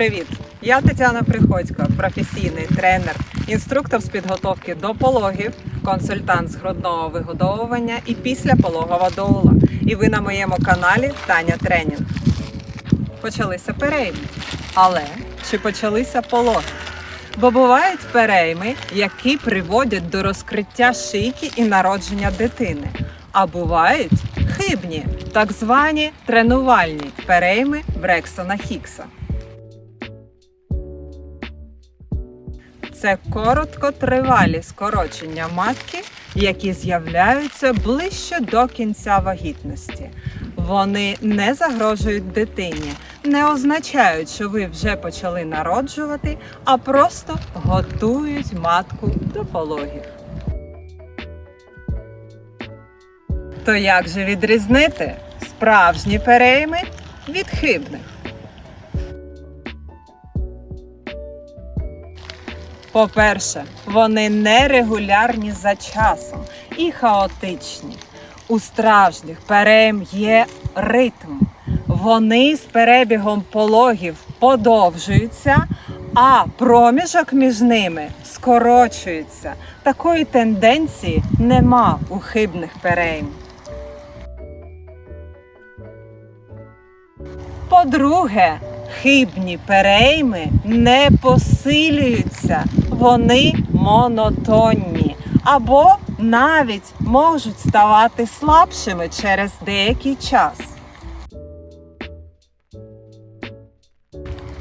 привіт! Я Тетяна Приходько, професійний тренер, інструктор з підготовки до пологів, консультант з грудного вигодовування і післяпологова доула. І ви на моєму каналі Таня Тренінг. Почалися перейми. Але чи почалися пологи? Бо бувають перейми, які приводять до розкриття шийки і народження дитини. А бувають хибні, так звані тренувальні перейми Брексона Хікса. Це короткотривалі скорочення матки, які з'являються ближче до кінця вагітності. Вони не загрожують дитині, не означають, що ви вже почали народжувати, а просто готують матку до пологів. То як же відрізнити справжні перейми від хибних? По-перше, вони нерегулярні за часом і хаотичні. У справжніх перейм є ритм. Вони з перебігом пологів подовжуються, а проміжок між ними скорочується. Такої тенденції нема у хибних перейм. По-друге, хибні перейми не посилюються, вони монотонні або навіть можуть ставати слабшими через деякий час.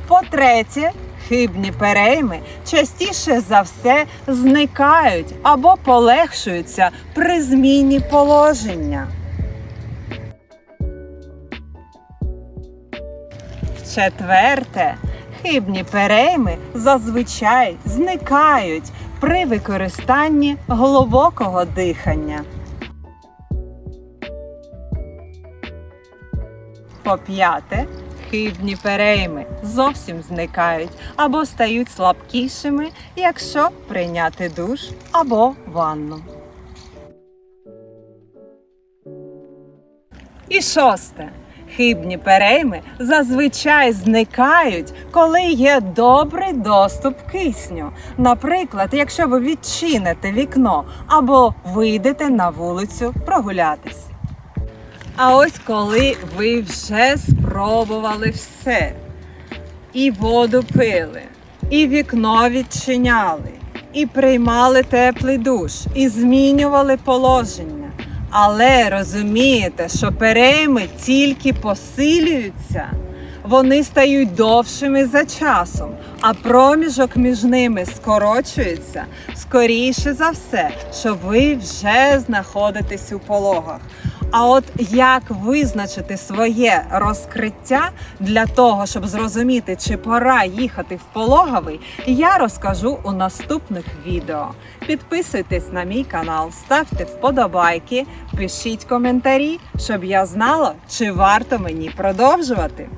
По-третє, хибні перейми частіше за все зникають або полегшуються при зміні положення. Четверте, хибні перейми зазвичай зникають при використанні глибокого дихання. По п'яте, хибні перейми зовсім зникають або стають слабкішими, якщо прийняти душ або ванну. І шосте. Хибні перейми зазвичай зникають, коли є добрий доступ кисню. Наприклад, якщо ви відчините вікно або вийдете на вулицю прогулятись. А ось коли ви вже спробували все, і воду пили, і вікно відчиняли, і приймали теплий душ, і змінювали положення. Але розумієте, що перейми тільки посилюються, вони стають довшими за часом, а проміжок між ними скорочується. Скоріше за все, що ви вже знаходитесь у пологах. А от як визначити своє розкриття для того, щоб зрозуміти, чи пора їхати в пологовий, я розкажу у наступних відео. Підписуйтесь на мій канал, ставте вподобайки, пишіть коментарі, щоб я знала, чи варто мені продовжувати.